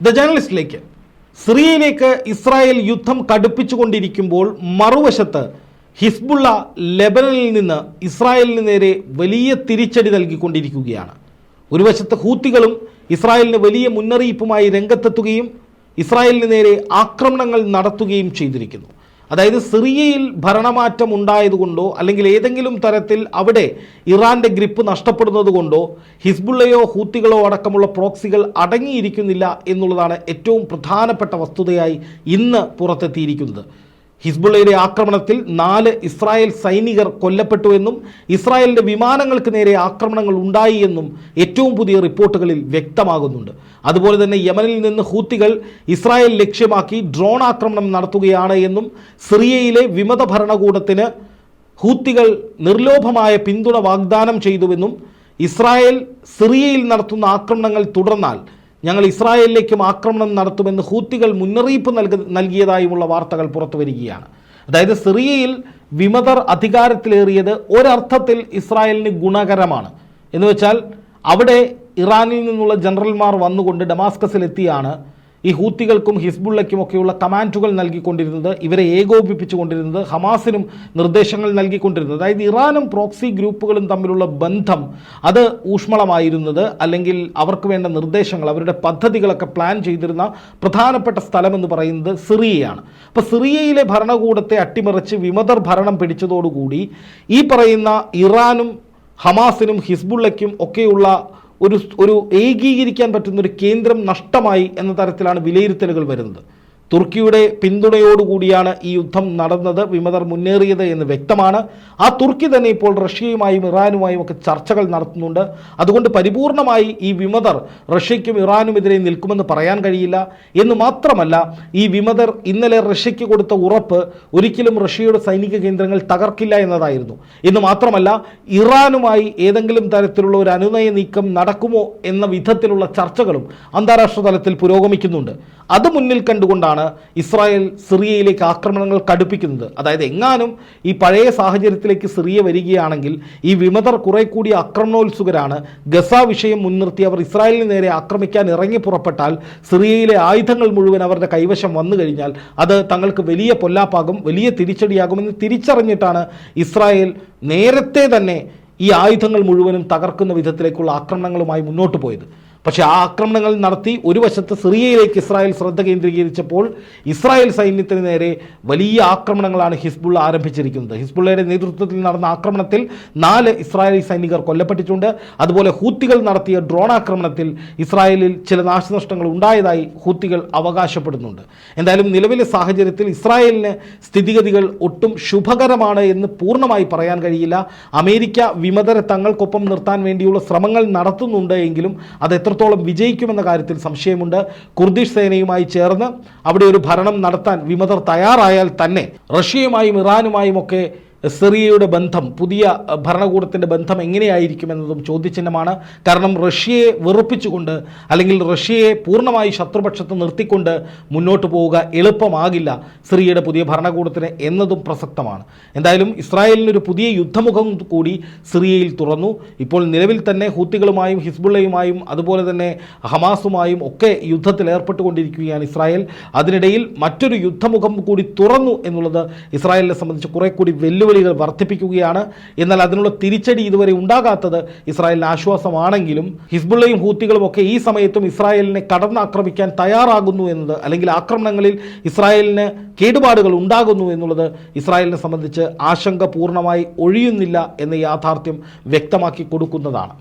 The ജേർണലിസ്റ്റിലേക്ക് സിറിയയിലേക്ക് Israel യുദ്ധം കടുപ്പിച്ചുകൊണ്ടിരിക്കുമ്പോൾ മറുവശത്ത് Hezbollah ലെബനനിൽ നിന്ന് ഇസ്രായേലിന് നേരെ വലിയ തിരിച്ചടി നൽകിക്കൊണ്ടിരിക്കുകയാണ്. ഒരു വശത്ത് ഹൂത്തികളും ഇസ്രായേലിന് വലിയ മുന്നറിയിപ്പുമായി രംഗത്തെത്തുകയും ഇസ്രായേലിന് നേരെ ആക്രമണങ്ങൾ നടത്തുകയും ചെയ്തിരിക്കുന്നു. അതായത് സിറിയയിൽ ഭരണമാറ്റം ഉണ്ടായതുകൊണ്ടോ അല്ലെങ്കിൽ ഏതെങ്കിലും തരത്തിൽ അവിടെ ഇറാന്റെ ഗ്രിപ്പ് നഷ്ടപ്പെടുന്നത് കൊണ്ടോ ഹിസ്ബുള്ളയോ ഹൂത്തികളോ അടക്കമുള്ള പ്രോക്സികൾ അടങ്ങിയിരിക്കുന്നില്ല എന്നുള്ളതാണ് ഏറ്റവും പ്രധാനപ്പെട്ട വസ്തുതയായി ഇന്ന് പുറത്തെത്തിയിരിക്കുന്നത്. ഹിസ്ബുള്ളയുടെ ആക്രമണത്തിൽ നാല് ഇസ്രായേൽ സൈനികർ കൊല്ലപ്പെട്ടു എന്നും ഇസ്രായേലിന്റെ വിമാനങ്ങൾക്ക് നേരെ ആക്രമണങ്ങൾ ഉണ്ടായി എന്നും ഏറ്റവും പുതിയ റിപ്പോർട്ടുകളിൽ വ്യക്തമാകുന്നുണ്ട്. അതുപോലെ തന്നെ യമനിൽ നിന്ന് ഹൂത്തികൾ ഇസ്രായേൽ ലക്ഷ്യമാക്കി ഡ്രോൺ ആക്രമണം നടത്തുകയാണ് എന്നും സിറിയയിലെ വിമത ഭരണകൂടത്തിന് ഹൂത്തികൾ നിർലോഭമായ പിന്തുണ വാഗ്ദാനം ചെയ്തുവെന്നും ഇസ്രായേൽ സിറിയയിൽ നടത്തുന്ന ആക്രമണങ്ങൾ തുടർന്നാൽ ഞങ്ങൾ ഇസ്രായേലിലേക്കും ആക്രമണം നടത്തുമെന്ന് ഹൂത്തികൾ മുന്നറിയിപ്പ് നൽക നൽകിയതായുമുള്ള വാർത്തകൾ പുറത്തു വരികയാണ്. അതായത് സിറിയയിൽ വിമതർ അധികാരത്തിലേറിയത് ഒരർത്ഥത്തിൽ ഇസ്രായേലിന് ഗുണകരമാണ്. എന്ന് വെച്ചാൽ അവിടെ ഇറാനിൽ നിന്നുള്ള ജനറൽമാർ വന്നുകൊണ്ട് ഡമാസ്കസിലെത്തിയാണ് ഈ ഹൂത്തികൾക്കും ഹിസ്ബുള്ളയ്ക്കും ഒക്കെയുള്ള കമാൻഡുകൾ നൽകിക്കൊണ്ടിരുന്നത് ഇവരെ ഏകോപിപ്പിച്ചുകൊണ്ടിരുന്നത് ഹമാസിനും നിർദ്ദേശങ്ങൾ നൽകിക്കൊണ്ടിരുന്നത്. അതായത് ഇറാനും പ്രോക്സി ഗ്രൂപ്പുകളും തമ്മിലുള്ള ബന്ധം അത് ഊഷ്മളമായിരുന്നത് അല്ലെങ്കിൽ അവർക്ക് വേണ്ട നിർദ്ദേശങ്ങൾ അവരുടെ പദ്ധതികളൊക്കെ പ്ലാൻ ചെയ്തിരുന്ന പ്രധാനപ്പെട്ട സ്ഥലമെന്ന് പറയുന്നത് സിറിയയാണ്. അപ്പോൾ സിറിയയിലെ ഭരണകൂടത്തെ അട്ടിമറിച്ച് വിമതർ ഭരണം പിടിച്ചതോടുകൂടി ഈ പറയുന്ന ഇറാനും ഹമാസിനും ഹിസ്ബുള്ളയ്ക്കും ഒക്കെയുള്ള ഒരു ഒരു ഏകീകരിക്കാൻ പറ്റുന്ന ഒരു കേന്ദ്രം നഷ്ടമായി എന്ന തരത്തിലാണ് വിലയിരുത്തലുകൾ വരുന്നത്. തുർക്കിയുടെ പിന്തുണയോടുകൂടിയാണ് ഈ യുദ്ധം നടന്നത്. വിമതർ മുന്നേറിയത് എന്ന് വ്യക്തമാണ്. ആ തുർക്കി തന്നെ ഇപ്പോൾ റഷ്യയുമായും ഇറാനുമായും ഒക്കെ ചർച്ചകൾ നടത്തുന്നുണ്ട്. അതുകൊണ്ട് പരിപൂർണമായി ഈ വിമതർ റഷ്യയ്ക്കും ഇറാനുമെതിരെ നിൽക്കുമെന്ന് പറയാൻ കഴിയില്ല. എന്ന് മാത്രമല്ല ഈ വിമതർ ഇന്നലെ റഷ്യയ്ക്ക് കൊടുത്ത ഉറപ്പ് ഒരിക്കലും റഷ്യയുടെ സൈനിക കേന്ദ്രങ്ങൾ തകർക്കില്ല എന്നതായിരുന്നു. എന്ന് മാത്രമല്ല ഇറാനുമായി ഏതെങ്കിലും തരത്തിലുള്ള ഒരു അനുനയ നീക്കം നടക്കുമോ എന്ന വിധത്തിലുള്ള ചർച്ചകളും അന്താരാഷ്ട്ര തലത്തിൽ പുരോഗമിക്കുന്നുണ്ട്. അത് മുന്നിൽ കണ്ടുകൊണ്ടാണ് ഇസ്രായേൽ സിറിയയിലേക്ക് ആക്രമണങ്ങൾ കടുപ്പിക്കുന്നത്. അതായത് എങ്ങാനും ഈ പഴയ സാഹചര്യത്തിലേക്ക് സിറിയ വരികയാണെങ്കിൽ ഈ വിമതർ കുറെ കൂടി ആക്രമണോത്സുകരാണ്. ഗസ വിഷയം മുൻനിർത്തി അവർ ഇസ്രായേലിന് നേരെ ആക്രമിക്കാൻ ഇറങ്ങി പുറപ്പെട്ടാൽ സിറിയയിലെ ആയുധങ്ങൾ മുഴുവൻ അവരുടെ കൈവശം വന്നു കഴിഞ്ഞാൽ അത് തങ്ങൾക്ക് വലിയ പൊല്ലാപ്പാകും വലിയ തിരിച്ചടിയാകുമെന്ന് തിരിച്ചറിഞ്ഞിട്ടാണ് ഇസ്രായേൽ നേരത്തെ തന്നെ ഈ ആയുധങ്ങൾ മുഴുവനും തകർക്കുന്ന വിധത്തിലേക്കുള്ള ആക്രമണങ്ങളുമായി മുന്നോട്ട് പോയത്. പക്ഷേ ആ ആക്രമണങ്ങൾ നടത്തി ഒരു വശത്ത് സിറിയയിലേക്ക് ഇസ്രായേൽ ശ്രദ്ധ കേന്ദ്രീകരിച്ചപ്പോൾ ഇസ്രായേൽ സൈന്യത്തിന് നേരെ വലിയ ആക്രമണങ്ങളാണ് ഹിസ്ബുൾ ആരംഭിച്ചിരിക്കുന്നത്. ഹിസ്ബുള്ളയുടെ നേതൃത്വത്തിൽ നടന്ന ആക്രമണത്തിൽ നാല് ഇസ്രായേലി സൈനികർ കൊല്ലപ്പെട്ടിട്ടുണ്ട്. അതുപോലെ ഹൂത്തികൾ നടത്തിയ ഡ്രോൺ ആക്രമണത്തിൽ ഇസ്രായേലിൽ ചില നാശനഷ്ടങ്ങൾ ഉണ്ടായതായി ഹൂത്തികൾ അവകാശപ്പെടുന്നുണ്ട്. എന്തായാലും നിലവിലെ സാഹചര്യത്തിൽ ഇസ്രായേലിന് സ്ഥിതിഗതികൾ ഒട്ടും ശുഭകരമാണ് എന്ന് പൂർണമായി പറയാൻ കഴിയില്ല. അമേരിക്ക വിമതരെ തങ്ങൾക്കൊപ്പം നിർത്താൻ വേണ്ടിയുള്ള ശ്രമങ്ങൾ നടത്തുന്നുണ്ട് എങ്കിലും അത് എത്രത്തോളം വിജയിക്കുമെന്ന കാര്യത്തിൽ സംശയമുണ്ട്. കുർദിഷ് സേനയുമായി ചേർന്ന് അവിടെ ഒരു ഭരണം നടത്താൻ വിമതർ തയ്യാറായാൽ തന്നെ റഷ്യയുമായും ഇറാനുമായും ഒക്കെ സിറിയയുടെ ബന്ധം പുതിയ ഭരണകൂടത്തിന്റെ ബന്ധം എങ്ങനെയായിരിക്കും എന്നതും ചോദ്യചിഹ്നമാണ്. കാരണം റഷ്യയെ വെറുപ്പിച്ചുകൊണ്ട് അല്ലെങ്കിൽ റഷ്യയെ പൂർണമായി ശത്രുപക്ഷത്ത് നിർത്തിക്കൊണ്ട് മുന്നോട്ട് പോവുക എളുപ്പമാകില്ല സിറിയയുടെ പുതിയ ഭരണകൂടത്തിന് എന്നതും പ്രസക്തമാണ്. എന്തായാലും ഇസ്രായേലിനൊരു പുതിയ യുദ്ധമുഖം കൂടി സിറിയയിൽ തുറന്നു. ഇപ്പോൾ നിലവിൽ തന്നെ ഹൂത്തികളുമായും ഹിസ്ബുള്ളയുമായും അതുപോലെ തന്നെ ഹമാസുമായും ഒക്കെ യുദ്ധത്തിൽ ഏർപ്പെട്ടുകൊണ്ടിരിക്കുകയാണ് ഇസ്രായേൽ. അതിനിടയിൽ മറ്റൊരു യുദ്ധമുഖം കൂടി തുറന്നു എന്നുള്ളത് ഇസ്രായേലിനെ സംബന്ധിച്ച് കുറെ കൂടി വെല്ലുവിളികൾ വർദ്ധിപ്പിക്കുകയാണ്. എന്നാൽ അതിനുള്ള തിരിച്ചടി ഇതുവരെ ഉണ്ടാകാത്തത് ഇസ്രായേലിന് ആശ്വാസമാണെങ്കിലും ഹിസ്ബുള്ളയും ഹൂത്തികളും ഒക്കെ ഈ സമയത്തും ഇസ്രായേലിനെ കടന്നാക്രമിക്കാൻ തയ്യാറാകുന്നു എന്നത് അല്ലെങ്കിൽ ആക്രമണങ്ങളിൽ ഇസ്രായേലിന് കേടുപാടുകൾ ഉണ്ടാകുന്നു എന്നുള്ളത് ഇസ്രായേലിനെ സംബന്ധിച്ച് ആശങ്ക പൂർണമായി ഒഴിയുന്നില്ല എന്ന യാഥാർത്ഥ്യം വ്യക്തമാക്കി കൊടുക്കുന്നതാണ്.